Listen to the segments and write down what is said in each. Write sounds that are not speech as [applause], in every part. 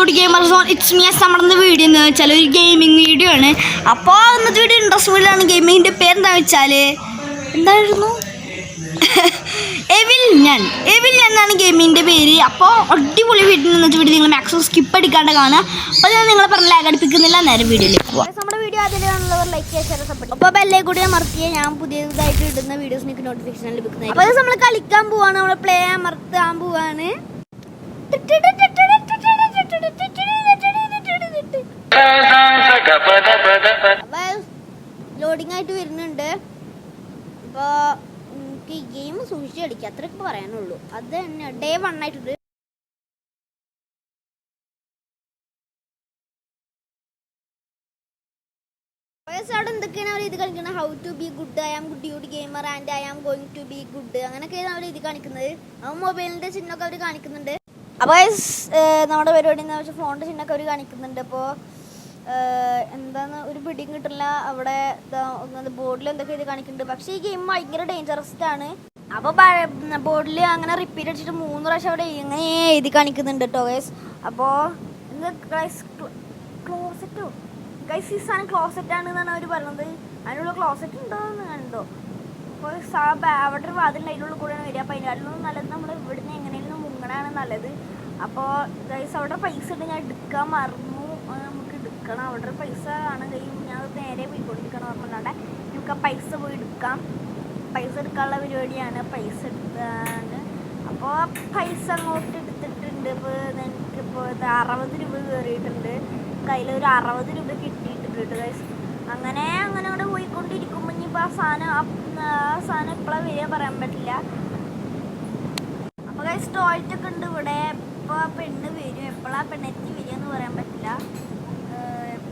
ഗുഡിയോട് gamer zone it's me S നമ്മുടെ video എന്ന് വെച്ചാൽ ഒരു ഗെയിമിംഗ് വീഡിയോ ആണ്. അപ്പോൾ ഇന്നത്തെ വീഡിയോ [laughs] ഇൻട്രസ്റ്റ് ആണ് ഗെയിമിങ്ങിന്റെ പേരെന്താ വെച്ചാൽ എന്തായിരുന്നു? എവിൽ ഞാൻ എവിൽ ഞാൻ എന്നാണ് ഗെയിമിന്റെ പേര്. അപ്പോൾ അടിപൊളി വീഡിയോ വെച്ചാൽ വീഡിയോ നിങ്ങൾ മാക്സിമം സ്കിപ്പ് അടിക്കാണ്ട് കാണാം അപ്പോൾ ഞാൻ നിങ്ങളെ പറഞ്ഞ ലാഗ് അടിപ്പിക്കുന്നില്ല. നേരെ വീഡിയോയിലേക്ക് പോകാം നമ്മുടെ വീഡിയോ കാണുന്നവർ ലൈക്ക് ചെയ്യാൻ സപ്പോർട്ട് അപ്പോൾ ബെല്ലേ കൂടി അമർത്തിയ ഞാൻ പുതിയതായിട്ട് ഇടുന്ന വീഡിയോസ് നിങ്ങൾക്ക് നോട്ടിഫിക്കേഷൻ ലഭിക്കുന്നത് അപ്പോൾ നമ്മൾ കളിക്കാൻ പോവാണ്. നമ്മൾ പ്ലേ അമർത്താൻ പോവാണ്. ലോഡിംഗ് ആയിട്ട് വരുന്നുണ്ട്. അപ്പോൾ എനിക്ക് ഈ ഗെയിം സൂക്ഷിച്ച് കളിക്കുക അത്രയൊക്കെ പറയാനുള്ളൂ. അത് തന്നെ. ഡേ വൺ ആയിട്ടുണ്ട് അവിടെ എന്തൊക്കെയാണ് അവർ ഇത് കാണിക്കുന്നത് how to be good I am good dude gamer and I am going to be good അങ്ങനെയൊക്കെയാണ് അവർ ഇത് കാണിക്കുന്നത്. ആ മൊബൈലിന്റെ ചിഹ്നമൊക്കെ അവർ കാണിക്കുന്നുണ്ട്. അപ്പോൾ നമ്മുടെ പരിപാടി എന്താ വെച്ചാൽ ഫോണിന്റെ ചിഹ്നമൊക്കെ അവർ കാണിക്കുന്നുണ്ട്. അപ്പോൾ എന്താണ് ഒരു പിടിയും കിട്ടില്ല. അവിടെ ബോർഡിൽ എന്തൊക്കെ ഇത് കാണിക്കുന്നുണ്ട്. പക്ഷേ ഈ ഗെയിം ഭയങ്കര ഡേഞ്ചറസ് ആണ് അപ്പോൾ ബോർഡിൽ അങ്ങനെ റിപ്പീറ്റ് അടിച്ചിട്ട് മൂന്ന് പ്രാവശ്യം അവിടെ ഇങ്ങനെ എഴുതി കാണിക്കുന്നുണ്ട് കേട്ടോ ഗൈസ് അപ്പോൾ ക്ലോസറ്റോ ഗൈസ് ഈ സാധനം ക്ലോസറ്റ് ആണ് എന്നാണ് അവർ പറഞ്ഞത്. അതിനുള്ള ക്ലോസറ്റ് ഉണ്ടോ എന്ന് കണ്ടോ? അപ്പോൾ അവിടെ ഒരു വാതിലിന്റെ അതിനുള്ള കൂടെയാണ് വരിക. അപ്പോൾ അതിനാട്ടിലും നല്ലത് നമ്മൾ ഇവിടുന്ന് എങ്ങനെയെങ്കിലും മുങ്ങണാണ് നല്ലത്. അപ്പോൾ ഗൈസ് അവിടെ പൈസ ഉണ്ട് ഞാൻ എടുക്കാൻ മറന്നു. എടുക്കണം അവിടെ പൈസ ആണ് കഴിയും ഞാൻ നേരെ പോയിക്കൊണ്ടിരിക്കണം പറഞ്ഞാണ്ട് നമുക്ക് ആ പൈസ പോയി എടുക്കാം. പൈസ എടുക്കാനുള്ള പരിപാടിയാണ് പൈസ എടുത്താണ്. അപ്പോൾ പൈസ അങ്ങോട്ട് എടുത്തിട്ടുണ്ട്. ഇപ്പോൾ എനിക്കിപ്പോൾ അറുപത് രൂപ കയറിയിട്ടുണ്ട്. കയ്യിൽ ഒരു അറുപത് രൂപ കിട്ടിയിട്ടുണ്ട് ഗൈസ് അങ്ങനെ അങ്ങനെ അവിടെ പോയിക്കൊണ്ടിരിക്കുമ്പോൾ ഇനിയിപ്പോൾ ആ സാധനം ആ സാധനം എപ്പോഴാണ് വരിക പറയാൻ പറ്റില്ല. അപ്പോൾ ഗൈസ് ടോയ്ലറ്റ് ഒക്കെ ഉണ്ട് ഇവിടെ. ഇപ്പോൾ ആ പെണ്ണ് വരും. എപ്പോഴാണ് പെണ്ണെത്തി വരിക എന്ന് പറയാൻ പറ്റില്ല എപ്പോഴാണ് വരിക എന്നൊരു പിടി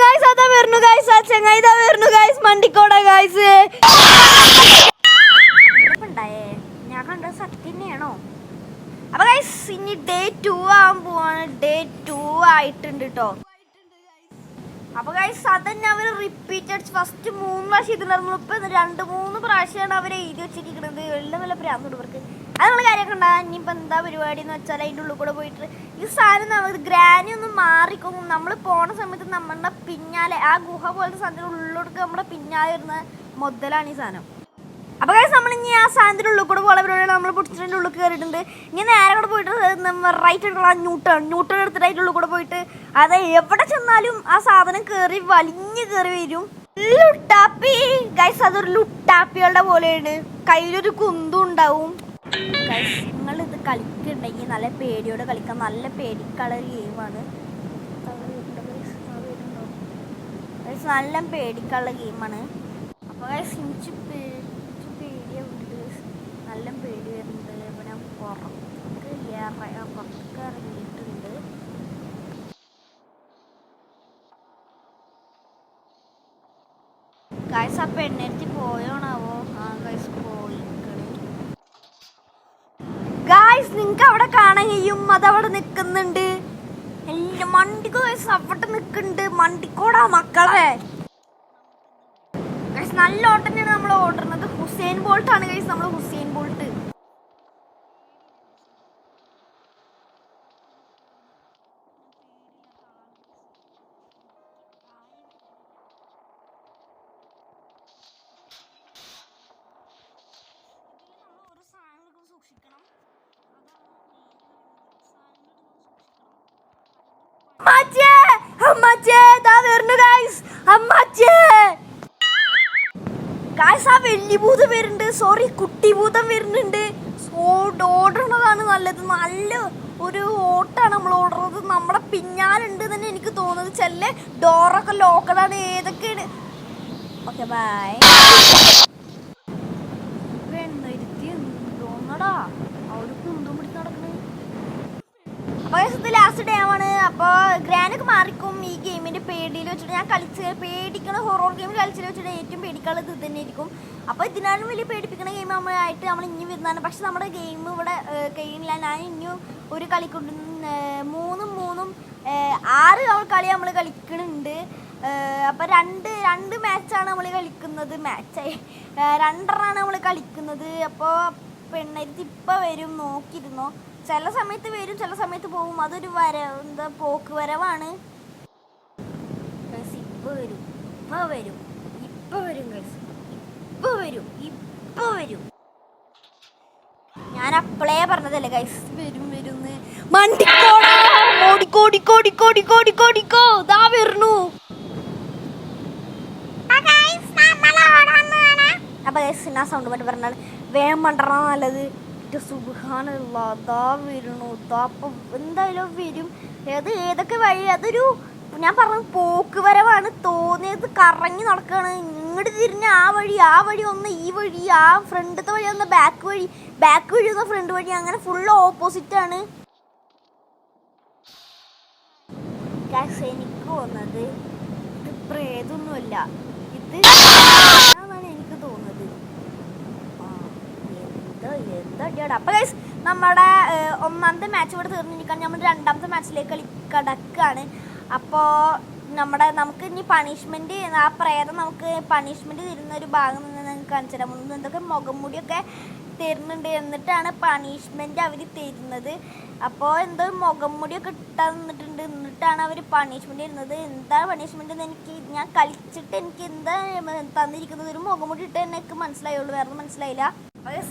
ഗായ്സ് അതാ ഗായ്സ് ഗായ്സ് ഗായ്സ് ഞാൻ കണ്ട അപ്പൊ ഗൈസ് ഇനി ഡേ ആവാൻ പോവാണ്. ഡേ ആയിട്ടുണ്ട് അതന്നെ അവർ റിപ്പീറ്റഡ് ഫസ്റ്റ് മൂന്ന് പ്രാവശ്യം ഇതിലായിരുന്നു ഇപ്പൊ രണ്ട് മൂന്ന് പ്രാവശ്യമാണ് അവർ എഴുതി വെച്ചിരിക്കുന്നത്. വെള്ളം വല്ല പ്രാന്തുണ്ട് ഇവർക്ക്. അതുള്ള കാര്യമൊക്കെ ഉണ്ടാകാൻ ഇനിയിപ്പോൾ എന്താ പരിപാടി എന്ന് വെച്ചാൽ അതിന്റെ ഉള്ളിൽ കൂടെ പോയിട്ട് ഈ സാധനം നമുക്ക് ഗ്രാനി ഒന്ന് മാറിക്കും നമ്മൾ പോണ സമയത്ത് നമ്മളുടെ പിന്നാലെ ആ ഗുഹ പോലത്തെ സാധനത്തിന്റെ ഉള്ളിലോട്ട് നമ്മുടെ പിന്നാലെ വരുന്ന മുതലാണ് ഈ സാധനം. അപ്പോൾ കാര്യം നമ്മൾ ഇനി ആ സാധനത്തിന്റെ ഉള്ളിൽ കൂടെ പോലെ പരിപാടി നമ്മൾ പിടിച്ചിട്ടുണ്ട് ഉള്ളിൽ കയറിയിട്ടുണ്ട്. ഇനി നേരെ കൂടെ പോയിട്ട് റൈറ്റ് എടുക്കണം ന്യൂട്ടൺ ന്യൂട്ടൺ എടുത്തിട്ട് അതിന്റെ ഉള്ളിൽ കൂടെ പോയിട്ട് അത് എവിടെ ചെന്നാലും ആ സാധനം കയറി വലിഞ്ഞ് കയറി വരും. ലുട്ടാപ്പി. ഗൈസ് അതൊരു ലുട്ടാപ്പികളുടെ പോലെയാണ്. കയ്യിലൊരു കുന്തും ഉണ്ടാവും നിങ്ങൾ ഇത് കളിക്കുന്നുണ്ടെങ്കിൽ നല്ല പേടിയോടെ കളിക്കാം. നല്ല പേടിക്കുള്ള ഒരു ഗെയിമാണ് നല്ല പേടിക്കുള്ള ഗെയിമാണ്. അപ്പോൾ ഗൈസ് എനിക്ക് പേടിയുണ്ട് നല്ല പേടി വരുന്നുണ്ട് ഇവിടെ പുറത്ത് പുറത്തേക്ക് ഇറങ്ങിയിട്ടുണ്ട് ഗൈസ് ആ പെണ്ണെടുത്ത് പോയോണാവോ ആ ഗൈസ് പോയി നിങ്ങക്ക് അവിടെ കാണാൻ കഴിയും അതവിടെ നിൽക്കുന്നുണ്ട്. എല്ലാം അവിടെ നിൽക്കുന്നുണ്ട്. മണ്ടിക്കോടാ മക്കളെ. നല്ല ഓട്ടം തന്നെയാണ് നമ്മൾ ഓടുന്നത്. ഹുസൈൻ ബോൾട്ട് ആണ് ഗൈസ് നമ്മൾ ഹുസൈൻ ബോൾട്ട്. അമ്മച്ചേ അമ്മച്ചേ ദാ വരുന്നു ഗൈസ് അമ്മച്ചേ. ഗൈസ് ആ വലിയ ഭൂതം വരുന്നുണ്ട്. സോറി കുട്ടി ഭൂതം വരുന്നുണ്ട് ഓടണതാണ് നല്ലത്. നല്ല ഒരു ഓട്ടാണ് നമ്മൾ ഓടുന്നത് നമ്മുടെ പിന്നാലുണ്ട് തന്നെ എനിക്ക് തോന്നുന്നത്. ചെല്ല ഡോറൊക്കെ ലോക്കഡാണ് ഏതൊക്കെയാണ്? ഓക്കെ ബൈ തോന്നടാ അവിടെ കുന്തും പിടിച്ച് നടക്കണേ അപ്പോൾ ഇത് ലാസ്റ്റ് ഡേ ആണ് അപ്പോൾ ഗ്രാനൊക്കെ മാറിക്കും. ഈ ഗെയിമിന്റെ പേടിയിൽ വെച്ചിട്ട് ഞാൻ കളിച്ച് പേടിക്കണ ഹൊറോർ ഗെയിം കളിച്ചു വെച്ചിട്ട് ഏറ്റവും പേടിക്കാനുള്ളത് ഇത് തന്നെ ആയിരിക്കും അപ്പോൾ ഇതിനാലും വലിയ പേടിപ്പിക്കുന്ന ഗെയിം നമ്മളായിട്ട് നമ്മൾ ഇനി വരുന്നതാണ്. പക്ഷെ നമ്മുടെ ഗെയിം ഇവിടെ കഴിയില്ല ഞാൻ ഇനിയും ഒരു കളിക്കൊണ്ട് മൂന്നും മൂന്നും ആറ് കളി നമ്മൾ കളിക്കുന്നുണ്ട് അപ്പോൾ രണ്ട് രണ്ട് മാച്ചാണ് നമ്മൾ കളിക്കുന്നത്. മാച്ചായി രണ്ടെണ്ണമാണ് നമ്മൾ കളിക്കുന്നത്. അപ്പോൾ പെണ്ണരുത്തി ഇപ്പം വരും. നോക്കിയിരുന്നോ? ചില സമയത്ത് വരും ചില സമയത്ത് പോവും. അതൊരു വര എന്താ പോക്ക് വരവാണ്. ഇപ്പൊ വരും ഇപ്പൊ വരും ഇപ്പൊ വരും ഇപ്പൊ വരും ഇപ്പൊ വരും. ഞാൻ അപ്പളേ പറഞ്ഞതല്ലേ ഗൈസ്? വരും വരും അപ്പൊ ഗൈസ് ഞാൻ സൗണ്ട് പാട്ട് പറഞ്ഞാൽ വേഗം പണ്ടറ നല്ലത് സുഖാനുള്ള അതാ വരുന്നു ദാ അപ്പൊ എന്തായാലും വരും. ഏത് ഏതൊക്കെ വഴി? അതൊരു ഞാൻ പറഞ്ഞ പോക്ക് വരവാണ് തോന്നിയത്. കറങ്ങി നടക്കുകയാണ് ഇങ്ങോട്ട് തിരിഞ്ഞ് ആ വഴി ആ വഴി ഒന്ന് ഈ വഴി ആ ഫ്രണ്ടത്തെ വഴി ഒന്ന് ബാക്ക് വഴി ബാക്ക് വഴി ഒന്ന് ഫ്രണ്ട് വഴി. അങ്ങനെ ഫുൾ ഓപ്പോസിറ്റ് ആണ്. എനിക്ക് തോന്നുന്നത് ഇത് പ്രേതൊന്നുമല്ല ഇത് എന്നാണ് എനിക്ക് തോന്നുന്നത് ആ, എന്താ അടിയാടാ അപ്പൊ ഗൈസ് നമ്മുടെ ഒന്നാമത്തെ മാച്ച് ഇവിടെ തീർന്നിരിക്കാൻ നമ്മൾ രണ്ടാമത്തെ മാച്ചിലേക്ക് കളി കടക്കാണ്. അപ്പോൾ നമ്മുടെ നമുക്ക് ഇനി പണിഷ്മെന്റ് ആ പ്രേതം നമുക്ക് പണിഷ്മെന്റ് തരുന്ന ഒരു ഭാഗം നിങ്ങൾക്ക് കാണിച്ചു തരാം. എന്തൊക്കെ മുഖം മുടിയൊക്കെ തരുന്നുണ്ട് എന്നിട്ടാണ് പണിഷ്മെന്റ് അവർ തരുന്നത്. അപ്പോൾ എന്തോ മുഖം മുടിയൊക്കെ നിന്നിട്ടുണ്ട്. എന്നിട്ടാണ് അവർ പണിഷ്മെന്റ് തരുന്നത്. എന്താ പണിഷ്മെന്റ് എന്ന് എനിക്ക് ഞാൻ കളിച്ചിട്ട് എനിക്ക് എന്താ തന്നിരിക്കുന്നത്? ഒരു മുഖം മുടി ഇട്ട് എനിക്ക് മനസ്സിലായുള്ളൂ. വേറെ മനസ്സിലായില്ല.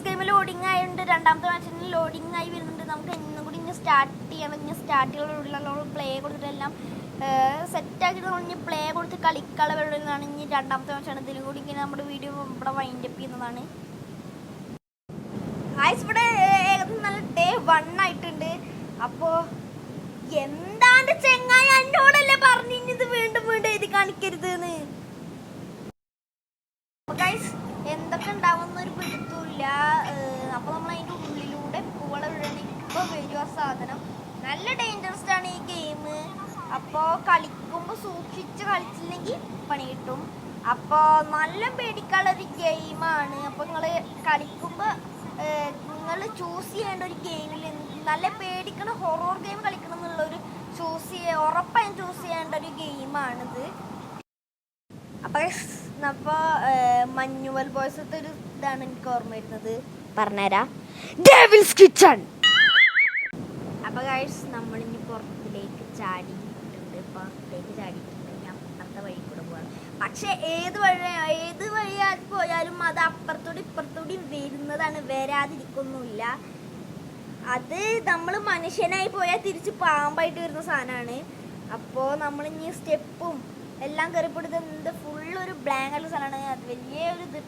ഗെയിം ലോഡിങ് ആയതുകൊണ്ട് രണ്ടാമത്തെ മാച്ചിന് ലോഡിങ് ആയി വരുന്നുണ്ട്. നമുക്ക് ഇന്നും കൂടി ഇനി സ്റ്റാർട്ട് ചെയ്യണം. ഇനി സ്റ്റാർട്ടിലുള്ള പ്ലേ കൊടുത്തിട്ടെല്ലാം സെറ്റ് ആക്കിയിട്ട് നമ്മൾ ഇനി പ്ലേ കൊടുത്ത് കളിക്കള വരുന്നതാണ് ഇനി രണ്ടാമത്തെ മാച്ചാണ് ഇതിലും കൂടി ഇങ്ങനെ നമ്മുടെ വീഡിയോ ഇവിടെ വൈൻഡ് അപ്പ് ചെയ്യുന്നതാണ്. ആയിസ് ഇവിടെ ഏകദേശം നല്ല ഡേ വൺ ആയിട്ടുണ്ട്. അപ്പോ എന്താണ് ചെങ്ങായി എന്നോടല്ലേ ഇത് വീണ്ടും വീണ്ടും എഴുതി കാണിക്കരുത് ഗൈസ് എന്തൊക്കെ ഉണ്ടാവുന്ന ഒരു പിടുത്തമില്ല അപ്പൊ നമ്മൾ അതിന്റെ ഉള്ളിലൂടെ പൂവളം വിടണ ഇപ്പൊ ആ സാധനം. നല്ല ഡേഞ്ചറസ് ആണ് ഈ ഗെയിം അപ്പോ കളിക്കുമ്പോ സൂക്ഷിച്ച് കളിച്ചില്ലെങ്കിൽ പണി കിട്ടും. അപ്പോ നല്ല പേടിക്കാനുള്ള ഒരു ഗെയിമാണ് അപ്പൊ നിങ്ങൾ കളിക്കുമ്പോ നിങ്ങൾ ചൂസ് ചെയ്യേണ്ട ഒരു ഗെയിമിൽ നല്ല പേടിക്കണ ഹൊറോർ ഗെയിം കളിക്കണം എന്നുള്ള ഒരു ചൂസ് ചെയ്യ ഉറപ്പായും ചൂസ് ചെയ്യേണ്ട ഒരു ഗെയിമാണിത് അപ്പൊ അപ്പൊ മഞ്ഞുവൽ ബോയ്സത്തെ ഒരു ഇതാണ് എനിക്ക് ഓർമ്മ വരുന്നത് പറഞ്ഞുതരാ ഡേവിൽസ് കിച്ചൺ അപ്പൊ ഗൈസ് നമ്മളിനി പുറത്തിലേക്ക് ചാടിയിട്ടുണ്ട് പുറത്തേക്ക് ചാടിയിട്ടുണ്ട് ഞാൻ അപ്പുറത്തെ വഴി കൂടെ പോകണം പക്ഷെ ഏത് വഴി ഏത് വഴിയായി പോയാലും അത് അപ്പുറത്തോടി ഇപ്പുറത്തോടി വരുന്നതാണ്. വരാതിരിക്കൊന്നുമില്ല. അത് നമ്മൾ മനുഷ്യനായി പോയാൽ തിരിച്ച് പാമ്പായിട്ട് വരുന്ന സാധനമാണ്. അപ്പോൾ നമ്മൾ ഇനി സ്റ്റെപ്പും എല്ലാം കയറിപ്പെടുത്ത് എന്ത് ഫുൾ ഒരു ബ്ലാങ്ക് ആയിട്ടുള്ള സ്ഥലമാണ്. അത് വലിയ ഒരു ഇത്.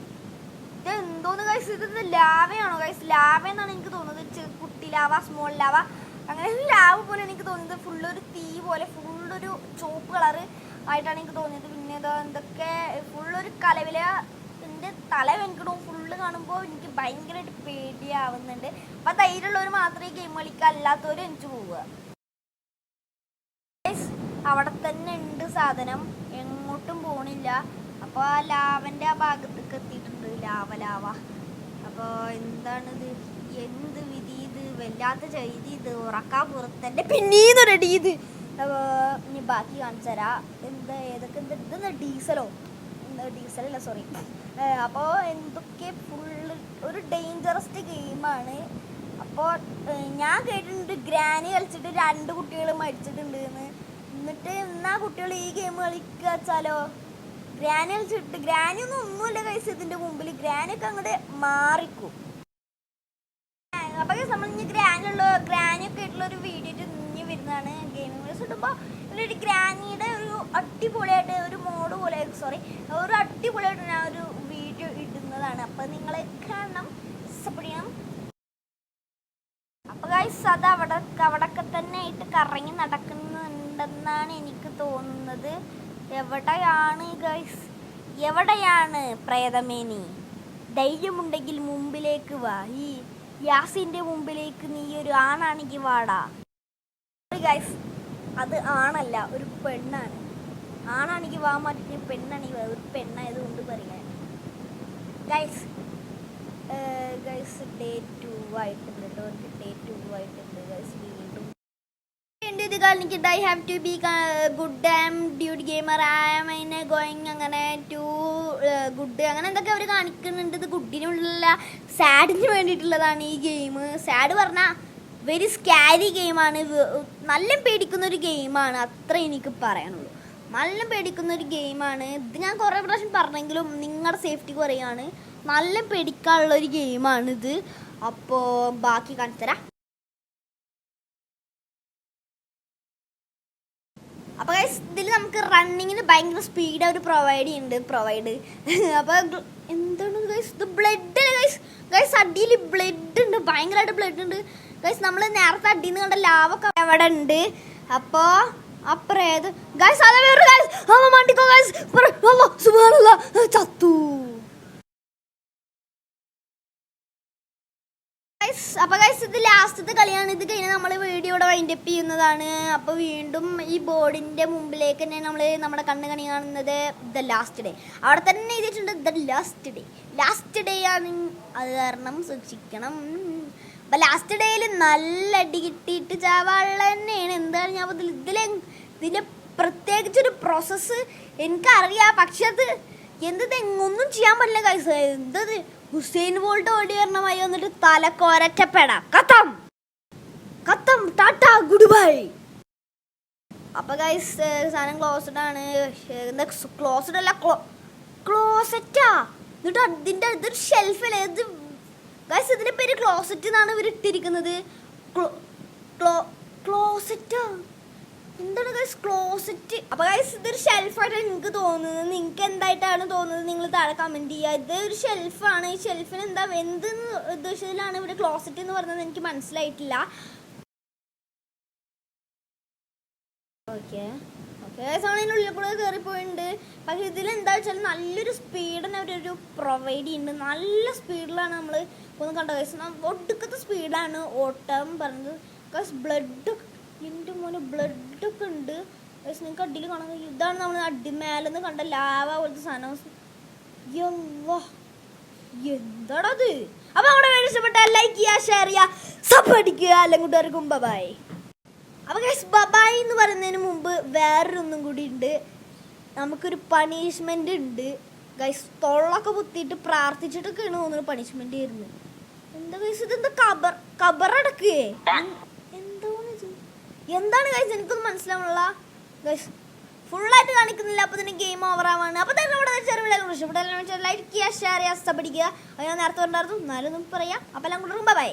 എന്തോന്ന് കഴിച്ച് ഇത് ലാവയാണോ കഴിച്ച് ലാവ എന്നാണ് എനിക്ക് തോന്നുന്നത്. കുട്ടി ലാവ സ്മോൾ ലാവ. അങ്ങനെ ലാവ് പോലെ എനിക്ക് തോന്നിയത്. ഫുൾ ഒരു തീ പോലെ ഫുൾ ഒരു ചുവപ്പ് കളർ ആയിട്ടാണ് എനിക്ക് തോന്നിയത്. പിന്നെ ഇതോ എന്തൊക്കെ ഫുൾ ഒരു കലവില എന്റെ തല വെങ്കിടും ഫുള്ള് കാണുമ്പോൾ എനിക്ക് ഭയങ്കരമായിട്ട് പേടിയാവുന്നുണ്ട്. അപ്പം ധൈര്യമുള്ളവർ മാത്രമേ ഗെയിം കളിക്കുക അല്ലാത്തവരും എനിക്ക് പോവുക. അവിടെ തന്നെ സാധനം എങ്ങോട്ടും പോണില്ല. അപ്പോൾ ആ ലാവന്റെ ആ ഭാഗത്തേക്ക് എത്തിയിട്ടുണ്ട് ലാവ ലാവ. അപ്പോൾ എന്താണിത്? എന്ത് വിധി ഇത്? വല്ലാത്ത ചെയ്തി ഇത്. ഉറക്കാൻ പുറത്തന്റെ പിന്നീന്ന് റെഡി ഇത്. അപ്പോൾ ഇനി ബാക്കി കാണിച്ചു തരാം എന്താ ഏതൊക്കെ എന്താ? ഇതെന്താ ഡീസലോ? ഡീസലല്ല സോറി അപ്പോ എന്തൊക്കെ ഫുള്ള് ഒരു ഡേഞ്ചറസ്റ്റ് ഗെയിമാണ് അപ്പോ ഞാൻ കേട്ടിട്ടുണ്ട് ഗ്രാനി കളിച്ചിട്ട് രണ്ട് കുട്ടികൾ മരിച്ചിട്ടുണ്ട് എന്ന് എന്നിട്ട് എന്നാ കുട്ടികൾ ഈ ഗെയിം കളിക്കുക വെച്ചാലോ? ഗ്രാനി കളിച്ചിട്ട് ഗ്രാനി ഒന്നും ഒന്നുമില്ല കഴിച്ച് ഇതിന്റെ മുമ്പിൽ ഗ്രാനൊക്കെ അങ്ങോട്ട് മാറിക്കും. അപ്പൊ നമ്മൾ ഇനി ഗ്രാനുള്ള ഗ്രാനി ഒക്കെ ആയിട്ടുള്ള ഒരു വീഡിയോ ഇനി വരുന്നതാണ് ഗെയിമിംഗ് വീഡിയോസ് ഇടുമ്പോൾ ഒരു ഗ്രാനിയുടെ ഒരു അടിപൊളിയായിട്ട് ഒരു മോഡ് പോലെ സോറി ഒരു അടിപൊളിയായിട്ട് ഞാൻ ഒരു വീഡിയോ ഇടുന്നതാണ്. അപ്പൊ നിങ്ങളെ കാണണം അപ്പൊ ഗൈസ് അത് അവിടെ അവിടെ തന്നെ ആയിട്ട് കറങ്ങി നടക്കുന്നുണ്ടെന്നാണ് എനിക്ക് തോന്നുന്നത്. എവിടെയാണ് ഗൈസ് എവിടെയാണ് പ്രേതമേനി ധൈര്യമുണ്ടെങ്കിൽ മുമ്പിലേക്ക് വാ. ഈ യാസിന്റെ മുമ്പിലേക്ക് നീ ഒരു ആണാണെങ്കിൽ വാടാ. ഗൈസ് അത് ആണല്ല ഒരു പെണ്ണാണ്. ആണാണെങ്കിൽ വാ മാറ്റി പെണ്ണാണെങ്കിൽ. ഒരു പെണ്ണായതുകൊണ്ട് പറയാൻ. ഗൈസ് ഗൈസ് ഡേ ടു ആയിട്ടുണ്ട് കേട്ടോ ഡേ ടു ആയിട്ടുണ്ട് ഗൈസ് ഇത് എനിക്ക് I have to be good am dude gamer I am going അങ്ങനെ ടു ഗുഡ് അങ്ങനെ എന്തൊക്കെ അവർ കാണിക്കുന്നുണ്ട്. ഇത് ഗുഡിനുള്ള സാഡിന് വേണ്ടിയിട്ടുള്ളതാണ് ഈ ഗെയിം സാഡ് പറഞ്ഞാൽ വെരി സ്കാരി ഗെയിമാണ് നല്ല പേടിക്കുന്ന ഒരു ഗെയിമാണ് അത്ര എനിക്ക് പറയാനുള്ളൂ. നല്ല പേടിക്കുന്ന ഒരു ഗെയിമാണ് ഇത് ഞാൻ കുറേ പ്രാവശ്യം പറഞ്ഞെങ്കിലും നിങ്ങളുടെ സേഫ്റ്റി കുറയാണ്. നല്ല പേടിക്കാനുള്ള ഒരു ഗെയിമാണിത് അപ്പോൾ ബാക്കി കാണിച്ചു തരാം. അപ്പോൾ ഇതിൽ നമുക്ക് റണ്ണിങ്ങിന് ഭയങ്കര സ്പീഡ് അവർ പ്രൊവൈഡ് ചെയ്യുന്നുണ്ട് പ്രൊവൈഡ് അപ്പോൾ എന്താണ് ഗൈസ് ഇത് ബ്ലഡ് ഗൈസ് ഗൈസ് അടിയിൽ ബ്ലഡ് ഉണ്ട് ഭയങ്കരമായിട്ട് ബ്ലഡ് ഉണ്ട് ഗൈസ് നമ്മൾ നേരത്തെ അടിയിൽ നിന്ന് കണ്ട ലാവൊക്കെ അവിടെ ഉണ്ട് അപ്പോൾ അപ്പറേത് ഗൈസ് അതെ വേറെ ഗൈസ് അമ്മ മണ്ടിക്കോ ഗൈസ് സുബാനുള്ള ചത്തു അപ്പൊ ഗൈസ് ഇത് ലാസ്റ്റത്തെ കളിയാണ്. ഇത് കഴിഞ്ഞ് നമ്മൾ വീഡിയോയുടെ വൈൻഡപ്പ് ചെയ്യുന്നതാണ്. അപ്പൊ വീണ്ടും ഈ ബോർഡിന്റെ മുമ്പിലേക്ക് തന്നെ നമ്മൾ നമ്മുടെ കണ്ണ് കണി കാണുന്നത് ദ ലാസ്റ്റ് ഡേ അവിടെ തന്നെ എഴുതിയിട്ടുണ്ട് the last day last day ആണ്. അത് കാരണം സൂക്ഷിക്കണം. അപ്പൊ ലാസ്റ്റ് ഡേയിൽ നല്ല അടി കിട്ടിയിട്ട് ചാവാള തന്നെയാണ്. എന്താണ് ഞാൻ ഇതിൽ ഇതിലെ ഇതിലെ പ്രത്യേകിച്ചൊരു പ്രോസസ്സ് എനിക്കറിയാം. പക്ഷെ അത് എന്തത് ഒന്നും ചെയ്യാൻ പറ്റില്ല കൈസ് എന്തത് ഹുസൈൻ ബോൾട്ട് ഓടി വരണമായി വന്നിട്ട് തലക്കൊരറ്റപ്പെട കത്തം. കത്തം. ടാറ്റ ഗുഡ് ബൈ അപ്പൊ ഗൈസ് സാധനം ക്ലോസ്ഡ് ആണ്. ക്ലോസ്ഡ് അല്ല ക്ലോസറ്റാ എന്നിട്ട് അതിന്റെ അടുത്തൊരു ഷെൽഫല്ലേ ഇത് ഗൈസ് ഇതിന്റെ പേര് ക്ലോസറ്റ് എന്നാണ് ഇവർ ഇട്ടിരിക്കുന്നത്. ക്ലോ ക്ലോസറ്റാ എന്താണ് ഗൈസ് ക്ലോസറ്റ് അപ്പൊ ഗൈസ് ഇതൊരു ഷെൽഫായിട്ട് എനിക്ക് തോന്നുന്നത്. നിങ്ങൾക്ക് എന്തായിട്ടാണ് തോന്നുന്നത്? നിങ്ങൾ താഴെ കമന്റ് ചെയ്യുക. ഇത് ഒരു ഷെൽഫാണ് ഈ ഷെൽഫിന് എന്താ എന്ത് ഉദ്ദേശത്തിലാണ് ഇവിടെ ക്ലോസറ്റ് എന്ന് പറഞ്ഞത് എനിക്ക് മനസ്സിലായിട്ടില്ല. ഓക്കെ ഓക്കെ സോണിനുള്ളിൽ കൂടെ പക്ഷെ ഇതിൽ എന്താ വെച്ചാൽ നല്ലൊരു സ്പീഡിന് അവരൊരു പ്രൊവൈഡ് ചെയ്യുന്നുണ്ട്. നല്ല സ്പീഡിലാണ് നമ്മൾ ഒന്ന് കണ്ട കേസ് ഒടുക്കത്തെ സ്പീഡാണ് ഓട്ടം പറഞ്ഞത്. ബ്ലഡ് എന്റെ മോനെ ബ്ലഡൊക്കെ ഉണ്ട്. പക്ഷെ നിങ്ങൾക്ക് അടിയിൽ കാണാൻ കഴിയും. ഇതാണ് നമ്മൾ അടി മേലെന്ന് കണ്ട ലാവ പോലത്തെ സാധനം. എന്താണത് എന്താടത് അപ്പൊ നമ്മുടെ വീഡിയോ ഇഷ്ടപ്പെട്ടാൽ ലൈക്ക് ചെയ്യുക ഷെയർ ചെയ്യുക സബ് അടിക്കുക. അല്ലെങ്കിൽ കൂട്ടുകാർക്കും ബൈ അപ്പൊ ഗൈസ് ബബായ് എന്ന് പറയുന്നതിന് മുമ്പ് വേറൊരൊന്നും കൂടി ഉണ്ട്. നമുക്കൊരു പണിഷ്മെന്റ് ഉണ്ട്. ഗൈസ് തൊള്ളൊക്കെ കുത്തിയിട്ട് പ്രാർത്ഥിച്ചിട്ടൊക്കെയാണ് തോന്നുന്നത് പണിഷ്മെന്റ് ആയിരുന്നു എന്താ ഗൈസ് ഇതെന്താ കബർ കബറടക്കേ? എന്താണ് ഇത് എന്താണ് ഗൈസ് എനിക്കൊന്നും മനസ്സിലാവുള്ള ഗൈസ് ഫുള്ളായിട്ട് കാണിക്കുന്നില്ല. അപ്പോൾ തന്നെ ഗെയിം ഓവർ ആവാണ്. അപ്പൊ തന്നെ നമ്മുടെ ഇവിടെ ലൈക്ക് ചെയ്യുക ഷെയർ ചെയ്യുക സബ് അടിക്കുക. അത് ഞാൻ നേരത്തെ ഉണ്ടായിരുന്നു എന്നാലും പറയാം. അപ്പോൾ എല്ലാം കൂടെ ബൈ